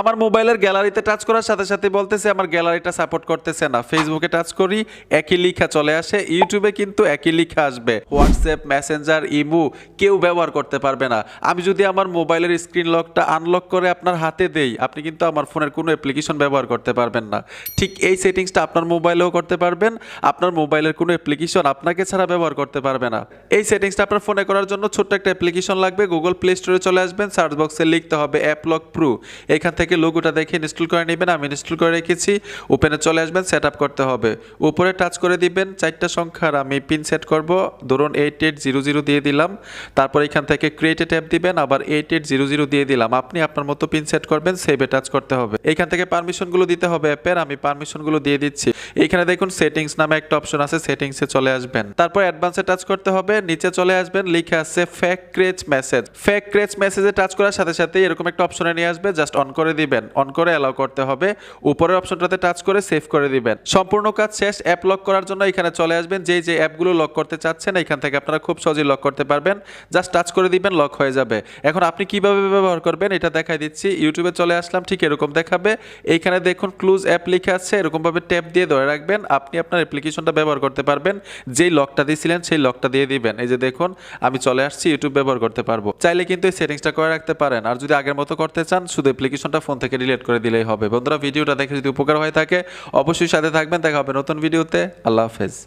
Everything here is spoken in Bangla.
আমার মোবাইলের গ্যালারিতে টাচ করার সাথে সাথে বলতেছে, আমার গ্যালারিটা সাপোর্ট করতেছে না। ফেসবুকে টাচ করি, একই লিখা চলে আসে, ইউটিউবে কিন্তু একই লিখা আসবে। হোয়াটসঅ্যাপ, মেসেঞ্জার, ইমু, কেউ ব্যবহার করতে পারবে না। আমি যদি আমার মোবাইলের স্ক্রিন লকটা আনলক করে আপনার হাতে দেই, আপনি কিন্তু আমার ফোনের কোনো অ্যাপ্লিকেশন ব্যবহার করতে পারবেন না। ঠিক এই সেটিংসটা আপনার মোবাইলেও করতে পারবেন, আপনার মোবাইলের কোনো অ্যাপ্লিকেশন আপনাকে ছাড়া ব্যবহার করতে পারবে না। এই সেটিংসটা আপনার ফোনে করার জন্য ছোট্ট একটা অ্যাপ্লিকেশন লাগবে, গুগল প্লে স্টোরে চলে আসবেন, সার্চ বক্সে লিখতে হবে অ্যাপ লক প্রো। এখান থেকে লোগোটা দেখে ইনস্টল করে নেবেন, আমি ইনস্টল করে রেখেছি। ওপেনে চলে আসবেন সেট করতে হবে। উপরে টাচ করে দিবেন, চারটা সংখ্যার আমি পিন সেট করব। ধরুন এইট এইট জিরো জিরো দিয়ে দিলাম। তারপর এখান থেকে ক্রিয়েটে ট্যাপ দিবেন, আবার এইট এইট জিরো জিরো দিয়ে দিলাম। আপনি আপনার মতো পিন সেট করবেন সেভে টাচ করতে হবে। এখান থেকে পারমিশনগুলো দিতে হবে অ্যাপের আমি পারমিশনগুলো দিয়ে দিচ্ছি। এখানে দেখুন সেটিংস নামে একটা অপশন আছে সেটিংসে চলে আসবেন। তারপর অ্যাডভান্সে টাচ করতে হবে, নিচে চলে আসবেন, লিখে আছে fake crash message fake crash মেসেজে টাচ করার সাথে সাথে এরকম একটা অপশনে নিয়ে আসবে জাস্ট অন করে দিবেন। অন করে অ্যালাউ করতে হবে। উপরের অপশনটাতে টাচ করে সেভ করে দিবেন। সম্পূর্ণ কাজ শেষ। অ্যাপ লক করার জন্য এখানে চলে আসবেন। যেই যে অ্যাপগুলো লক করতে চাচ্ছেন, এখান থেকে আপনারা খুব সহজেই লক করতে পারবেন। জাস্ট টাচ করে দিবেন লক হয়ে যাবে। এখন আপনি কীভাবে ব্যবহার করবেন, এটা দেখাই দিচ্ছি। ইউটিউবে চলে আসলাম, ঠিক এরকম দেখাবে। এইখানে দেখুন ক্লুজ অ্যাপ লিখে আছে। এরকমভাবে ট্যাপ দিয়ে ধরে রাখবেন। আপনি আপনার অ্যাপ্লিকেশনটা ব্যবহার করতে পারবেন। যেই লকটা দিয়েছিলেন সেই লকটা দিয়ে দিবেন। এই যে দেখুন, আমি চলে আসছি ইউটিউব ব্যবহার করতে পারব। চাইলে কিন্তু এই সেটিংসটা করে রাখতে পারেন। আর যদি আগের মতো করতে চান, শুধু অ্যাপ্লিকেশনটা ফোন থেকে ডিলিট করে দিলেই হবে। বন্ধুরা, ভিডিওটা দেখে যদি উপকার হয়ে থাকে, অবশ্যই সাথে থাকবেন। দেখা হবে নতুন ভিডিওতে। আল্লাহ হাফেজ।